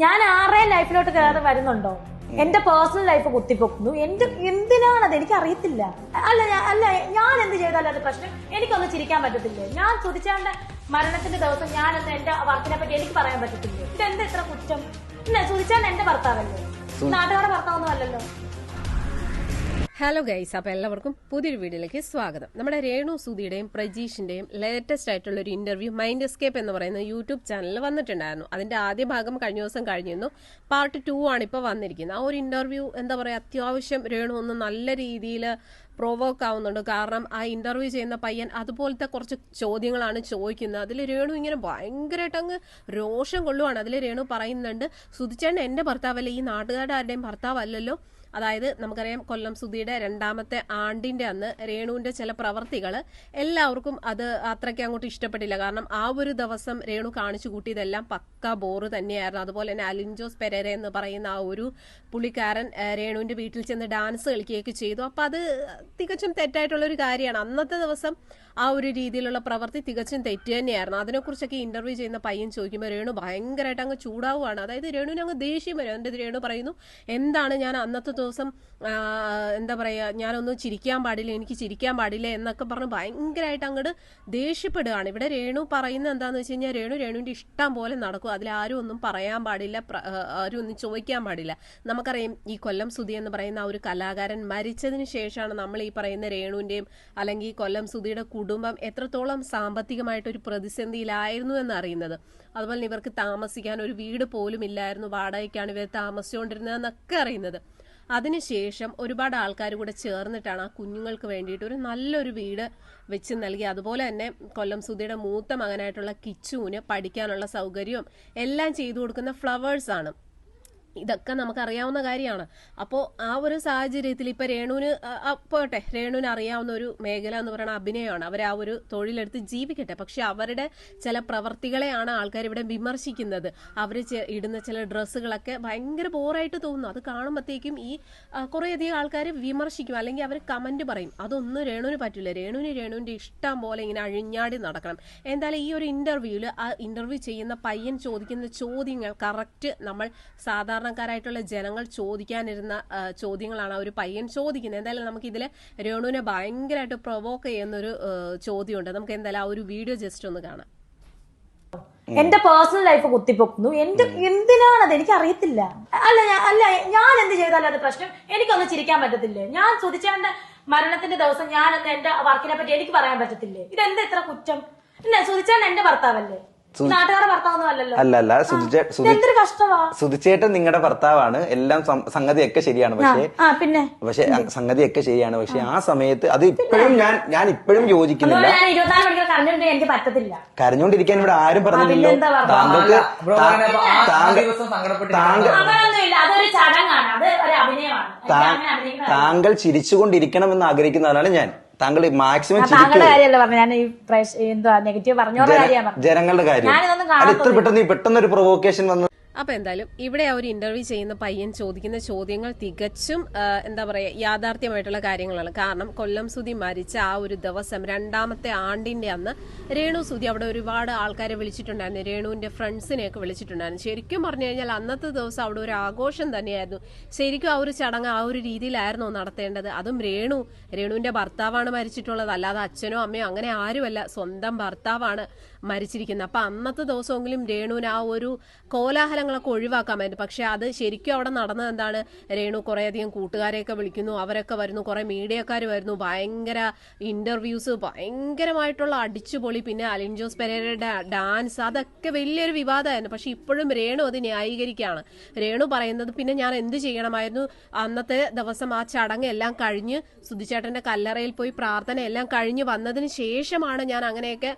ഞാൻ ആരുടെയും ലൈഫിലോട്ട് കയറി വരുന്നുണ്ടോ? എന്റെ പേഴ്സണൽ ലൈഫ് കുത്തിപ്പൊക്കുന്നു. എന്റെ എന്തിനാണത്? എനിക്ക് അറിയത്തില്ല അല്ല അല്ല ഞാൻ എന്ത് ചെയ്താലും അത് പ്രശ്നം. എനിക്കൊന്ന് ചിരിക്കാൻ പറ്റത്തില്ലേ? ഞാൻ സുതിച്ചാണ്ട് മരണത്തിന്റെ ദിവസം ഞാൻ എന്ന് എന്റെ വർക്കിനെ പറ്റി എനിക്ക് പറയാൻ പറ്റത്തില്ലേ? ഇതെന്താ ഇത്ര കുറ്റം? ഇല്ല എന്റെ ഭർത്താവല്ലേ? നാട്ടുകാരുടെ ഭർത്താവൊന്നും അല്ലല്ലോ. ഹലോ ഗൈസ് അപ്പോൾ എല്ലാവർക്കും പുതിയൊരു വീഡിയോയിലേക്ക് സ്വാഗതം. നമ്മുടെ രേണു സുധിയുടെയും പ്രജീഷിന്റെയും ലേറ്റസ്റ്റ് ആയിട്ടുള്ള ഒരു ഇന്റർവ്യൂ മൈൻഡ് എസ്കേപ്പ് എന്ന് പറയുന്ന യൂട്യൂബ് ചാനലിൽ വന്നിട്ടുണ്ടായിരുന്നു. അതിന്റെ ആദ്യ ഭാഗം കഴിഞ്ഞ ദിവസം കഴിഞ്ഞിരുന്നു. പാർട്ട് ടു ആണ് ഇപ്പോൾ വന്നിരിക്കുന്നത്. ആ ഒരു ഇന്റർവ്യൂ എന്താ പറയുക അത്യാവശ്യം രേണു ഒന്ന് നല്ല രീതിയിൽ പ്രൊവോക്ക് ആവുന്നുണ്ട്. കാരണം ആ ഇന്റർവ്യൂ ചെയ്യുന്ന പയ്യൻ അതുപോലത്തെ കുറച്ച് ചോദ്യങ്ങളാണ് ചോദിക്കുന്നത്. അതിൽ രേണു ഇങ്ങനെ ഭയങ്കരമായിട്ട് അങ്ങ് രോഷം കൊള്ളുവാണ്. അതിൽ രേണു പറയുന്നുണ്ട് സുധിച്ചേട്ടൻ എന്റെ ഭർത്താവല്ല? ഈ നാട്ടുകാരുടെ ആരുടെയും ഭർത്താവല്ലല്ലോ? അതായത് നമുക്കറിയാം കൊല്ലം സുധിയുടെ രണ്ടാമത്തെ ആണ്ടിന്റെ അന്ന് രേണുവിന്റെ ചില പ്രവർത്തികൾ എല്ലാവർക്കും അത് അത്രയ്ക്ക് അങ്ങോട്ട് ഇഷ്ടപ്പെട്ടില്ല. കാരണം ആ ഒരു ദിവസം രേണു കാണിച്ചു കൂട്ടിയതെല്ലാം പക്ക ബോറ് തന്നെയായിരുന്നു. അതുപോലെ തന്നെ അലിൻജോസ് പെരേര എന്ന് പറയുന്ന ആ ഒരു പുള്ളിക്കാരൻ രേണുവിന്റെ വീട്ടിൽ ചെന്ന് ഡാൻസ് കളിക്കുകയൊക്കെ ചെയ്തു. അപ്പൊ അത് തികച്ചും തെറ്റായിട്ടുള്ള ഒരു കാര്യമാണ്. അന്നത്തെ ദിവസം ആ ഒരു രീതിയിലുള്ള പ്രവൃത്തി തികച്ചും തെറ്റ് തന്നെയായിരുന്നു. അതിനെക്കുറിച്ചൊക്കെ ഇന്റർവ്യൂ ചെയ്യുന്ന പയ്യൻ ചോദിക്കുമ്പോൾ രേണു ഭയങ്കരമായിട്ട് അങ്ങ് ചൂടാവുകയാണ് അതായത് രേണുവിന് അങ്ങ് ദേഷ്യം വരും. എന്റെ രേണു പറയുന്നു? എന്താണ് ഞാൻ അന്നത്തെ ദിവസം എന്താ പറയുക ഞാനൊന്നും ചിരിക്കാൻ പാടില്ല എനിക്ക് ചിരിക്കാൻ പാടില്ല എന്നൊക്കെ പറഞ്ഞ് ഭയങ്കരമായിട്ട് അങ്ങോട്ട് ദേഷ്യപ്പെടുകയാണ് ഇവിടെ രേണു പറയുന്നത് എന്താണെന്ന് വെച്ച് കഴിഞ്ഞാൽ രേണു രേണുവിന്റെ ഇഷ്ടം പോലെ നടക്കും. അതിൽ ആരും ഒന്നും പറയാൻ പാടില്ല ആരും ഒന്നും ചോദിക്കാൻ പാടില്ല. നമുക്കറിയാം ഈ കൊല്ലം സുധി എന്ന് പറയുന്ന ആ ഒരു കലാകാരൻ മരിച്ചതിന് ശേഷമാണ് നമ്മൾ ഈ പറയുന്ന രേണുവിന്റെയും അല്ലെങ്കിൽ കൊല്ലം സുധിയുടെ കുടുംബം എത്രത്തോളം സാമ്പത്തികമായിട്ട് ഒരു പ്രതിസന്ധിയിലായിരുന്നു എന്ന് അറിയുന്നത് അതുപോലെ ഇവർക്ക് താമസിക്കാൻ ഒരു വീട് പോലും ഇല്ലായിരുന്നു. വാടകയ്ക്കാണ് ഇവർ താമസിച്ചുകൊണ്ടിരുന്നതെന്നൊക്കെ അറിയുന്നത്. അതിനുശേഷം ഒരുപാട് ആൾക്കാർ കൂടെ ചേർന്നിട്ടാണ് ആ കുഞ്ഞുങ്ങൾക്ക് വേണ്ടിയിട്ട് ഒരു നല്ലൊരു വീട് വെച്ച് നൽകി. അതുപോലെ തന്നെ കൊല്ലം സുധിയുടെ മൂത്ത മകനായിട്ടുള്ള കിച്ചുവിന് പഠിക്കാനുള്ള സൗകര്യവും എല്ലാം ചെയ്തു കൊടുക്കുന്ന ഫ്ലവേഴ്സ് ആണ് ഇതൊക്കെ നമുക്കറിയാവുന്ന കാര്യമാണ്. അപ്പോൾ ആ ഒരു സാഹചര്യത്തിൽ ഇപ്പൊ രേണുവിന് പോട്ടെ രേണുവിന് അറിയാവുന്ന ഒരു മേഖല എന്ന് പറയുന്ന അഭിനയമാണ്. അവർ ആ ഒരു തൊഴിലെടുത്ത് ജീവിക്കട്ടെ. പക്ഷെ അവരുടെ ചില പ്രവർത്തികളെയാണ് ആൾക്കാർ ഇവിടെ വിമർശിക്കുന്നത്. അവർ ഇടുന്ന ചില ഡ്രസ്സുകളൊക്കെ ഭയങ്കര ബോറായിട്ട് തോന്നുന്നു. അത് കാണുമ്പോഴത്തേക്കും ഈ കുറേയധികം ആൾക്കാർ വിമർശിക്കും. അല്ലെങ്കിൽ അവർ കമന്റ് പറയും. അതൊന്നും രേണുവിന് പറ്റില്ല രേണുവിന് രേണുവിന്റെ ഇഷ്ടം പോലെ ഇങ്ങനെ അഴിഞ്ഞാടി നടക്കണം. എന്തായാലും ഈ ഒരു ഇന്റർവ്യൂവിൽ ആ ഇന്റർവ്യൂ ചെയ്യുന്ന പയ്യൻ ചോദിക്കുന്ന ചോദ്യങ്ങൾ കറക്റ്റ് നമ്മൾ സാധാരണക്കാരായിട്ടുള്ള ജനങ്ങൾ ചോദിക്കാനിരുന്ന ചോദ്യങ്ങളാണ് ആ ഒരു പയ്യൻ ചോദിക്കുന്നത്. എന്തായാലും നമുക്ക് ഇതിൽ രേണുവിനെ ഭയങ്കരമായിട്ട് പ്രൊവോക്ക് ചെയ്യുന്നൊരു ഒരു ചോദ്യമുണ്ട്. നമുക്ക് എന്തായാലും ആ ഒരു വീഡിയോ ജസ്റ്റ് ഒന്ന് കാണാം. എന്റെ പേഴ്സണൽ ലൈഫ് കുത്തിപ്പൊക്കുന്നു. എന്റെ എന്തിനാണത്? എനിക്ക് അറിയത്തില്ല അല്ല ഞാൻ അല്ല ഞാൻ എന്ത് ചെയ്താലും അത് പ്രശ്നം? എനിക്കൊന്ന് ചിരിക്കാൻ പറ്റത്തില്ലേ? ഞാൻ ചോദിച്ചേണ്ട മരണത്തിന്റെ ദിവസം ഞാൻ എന്ന് എന്റെ വർക്കിനെ പറ്റി എനിക്ക് പറയാൻ പറ്റത്തില്ലേ? ഇതെന്താ ഇത്ര കുറ്റം? എന്നെ സുതിച്ചാണ്ട് എന്റെ ഭർത്താവല്ലേ? അല്ല സുധിച്ചേട്ടൻ നിങ്ങളുടെ ഭർത്താവാണ്. എല്ലാം സംഗതിയൊക്കെ ശരിയാണ്. പക്ഷേ ആ പിന്നെ? പക്ഷെ സംഗതിയൊക്കെ ശരിയാണ്. പക്ഷെ ആ. സമയത്ത് അത് ഇപ്പോഴും ഞാൻ ഞാൻ ഇപ്പോഴും യോജിക്കുന്നില്ല. കരഞ്ഞോണ്ടിരിക്കാൻ ഇവിടെ ആരും പറഞ്ഞില്ലല്ലോ? താങ്കൾക്ക് ബ്രോ ആ- ആ താങ്കൾ താങ്കൾ അഭിനയിക്കുന്ന താങ്കൾ ചിരിച്ചുകൊണ്ടിരിക്കണമെന്ന് ഞാൻ. താങ്കൾ മാക്സിമം ആ, താങ്കളുടെ കാര്യമല്ല പറഞ്ഞു ഞാൻ ഈ പ്രേക്ഷ- എന്താ നെഗറ്റീവ് പറഞ്ഞോടെ കാര്യമാണ്. പറഞ്ഞത് ജനങ്ങളുടെ കാര്യം. ഇത്ര. പെട്ടെന്ന് ഈ പെട്ടെന്നൊരു പ്രൊവോക്കേഷൻ വന്ന് അപ്പൊ എന്തായാലും ഇവിടെ ആ ഒരു ഇന്റർവ്യൂ ചെയ്യുന്ന പയ്യൻ ചോദിക്കുന്ന ചോദ്യങ്ങൾ തികച്ചും എന്താ പറയാ യാഥാർത്ഥ്യമായിട്ടുള്ള കാര്യങ്ങളാണ്. കാരണം കൊല്ലം സുധി മരിച്ച ആ ഒരു ദിവസം രണ്ടാമത്തെ ആണ്ടിന്റെ അന്ന് രേണു സുധി അവിടെ ഒരുപാട് ആൾക്കാരെ വിളിച്ചിട്ടുണ്ടായിരുന്നു. രേണുവിന്റെ ഫ്രണ്ട്സിനെയൊക്കെ വിളിച്ചിട്ടുണ്ടായിരുന്നു. ശരിക്കും പറഞ്ഞു കഴിഞ്ഞാൽ അന്നത്തെ ദിവസം അവിടെ ഒരു ആഘോഷം തന്നെയായിരുന്നു. ശരിക്കും ആ ഒരു ചടങ്ങ് ആ ഒരു രീതിയിലായിരുന്നു നടത്തേണ്ടത്. അതും രേണു രേണുവിന്റെ ഭർത്താവാണ് മരിച്ചിട്ടുള്ളത്. അല്ലാതെ അച്ഛനോ അമ്മയോ അങ്ങനെ ആരുമല്ല. സ്വന്തം ഭർത്താവാണ് മരിച്ചിരിക്കുന്നത്. അപ്പൊ അന്നത്തെ ദിവസമെങ്കിലും രേണുവിന് ആ ഒരു കോലാഹലങ്ങളൊക്കെ ഒഴിവാക്കാമായിരുന്നു പക്ഷെ അത് ശരിക്കും അവിടെ നടന്നത് എന്താണ്? രേണു കുറേയധികം കൂട്ടുകാരെയൊക്കെ വിളിക്കുന്നു അവരൊക്കെ വരുന്നു കുറെ മീഡിയക്കാർ വരുന്നു. ഭയങ്കര ഇന്റർവ്യൂസ് ഭയങ്കരമായിട്ടുള്ള അടിച്ചുപൊളി. പിന്നെ അലിൻ ജോസ് പെരേരയുടെ ഡാൻസ് അതൊക്കെ വലിയൊരു വിവാദമായിരുന്നു. പക്ഷെ ഇപ്പോഴും രേണു അത് ന്യായീകരിക്കുകയാണ്. രേണു പറയുന്നത് പിന്നെ ഞാൻ എന്ത് ചെയ്യണമായിരുന്നു? അന്നത്തെ ദിവസം ആ ചടങ്ങ് എല്ലാം കഴിഞ്ഞ് സുധിച്ചേട്ടന്റെ കല്ലറയിൽ പോയി പ്രാർത്ഥന എല്ലാം കഴിഞ്ഞ് വന്നതിന് ശേഷമാണ് ഞാൻ അങ്ങനെയൊക്കെ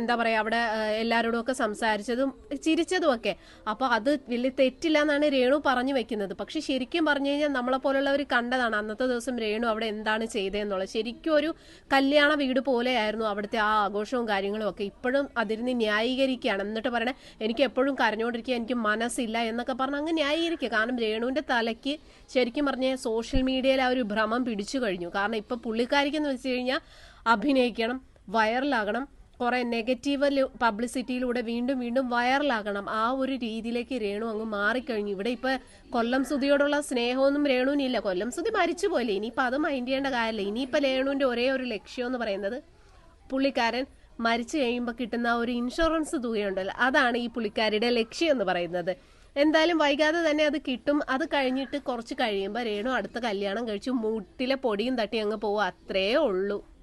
എന്താ പറയാ അവിടെ എല്ലാവരോടും ഒക്കെ സംസാരിച്ചതും ചിരിച്ചതും ഒക്കെ. അപ്പൊ അത് വലിയ തെറ്റില്ല എന്നാണ് രേണു പറഞ്ഞു വെക്കുന്നത്. പക്ഷെ ശരിക്കും പറഞ്ഞു കഴിഞ്ഞാൽ നമ്മളെ പോലുള്ളവർ കണ്ടതാണ്. അന്നത്തെ ദിവസം രേണു അവിടെ എന്താണ് ചെയ്തതെന്നുള്ളത് ശരിക്കും ഒരു കല്യാണ വീട് പോലെയായിരുന്നു അവിടുത്തെ ആ ആഘോഷവും കാര്യങ്ങളും ഒക്കെ. ഇപ്പോഴും അതിരുന്ന് ന്യായീകരിക്കുകയാണ്. എന്നിട്ട് പറയണേ എനിക്ക് എപ്പോഴും കരഞ്ഞുകൊണ്ടിരിക്കുക എനിക്ക് മനസ്സില്ല എന്നൊക്കെ പറഞ്ഞ് അങ്ങ് ന്യായീകരിക്കുക. കാരണം രേണുവിന്റെ തലയ്ക്ക് ശരിക്കും പറഞ്ഞ സോഷ്യൽ മീഡിയയിൽ ആ ഒരു ഭ്രമം പിടിച്ചു കഴിഞ്ഞു. കാരണം ഇപ്പൊ പുള്ളിക്കാരിക്കെന്ന് വെച്ച് കഴിഞ്ഞാൽ അഭിനയിക്കണം വൈറലാകണം കുറെ നെഗറ്റീവ് പബ്ലിസിറ്റിയിലൂടെ വീണ്ടും വീണ്ടും വൈറലാകണം ആ ഒരു രീതിയിലേക്ക് രേണു അങ്ങ് മാറിക്കഴിഞ്ഞു. ഇവിടെ ഇപ്പൊ കൊല്ലം സുധിയോടുള്ള സ്നേഹമൊന്നും രേണുവിനില്ല. കൊല്ലം സുധി മരിച്ചു പോലെ ഇനിയിപ്പൊ അത് മൈൻഡ് ചെയ്യേണ്ട കാര്യമില്ല ഇനിയിപ്പൊ രേണുവിന്റെ ഒരേ ഒരു ലക്ഷ്യം എന്ന് പറയുന്നത് പുള്ളിക്കാരൻ മരിച്ചു കഴിയുമ്പോൾ കിട്ടുന്ന ഒരു ഇൻഷുറൻസ് തുകയുണ്ടല്ലോ. അതാണ് ഈ പുള്ളിക്കാരിയുടെ ലക്ഷ്യം എന്ന് പറയുന്നത്. എന്തായാലും വൈകാതെ തന്നെ അത് കിട്ടും. അത് കഴിഞ്ഞിട്ട് കുറച്ച് കഴിയുമ്പോൾ രേണു അടുത്ത കല്യാണം കഴിച്ചു. മുട്ടിലെ പൊടിയും തട്ടി അങ്ങ് പോവും. അത്രേ ഉള്ളൂ.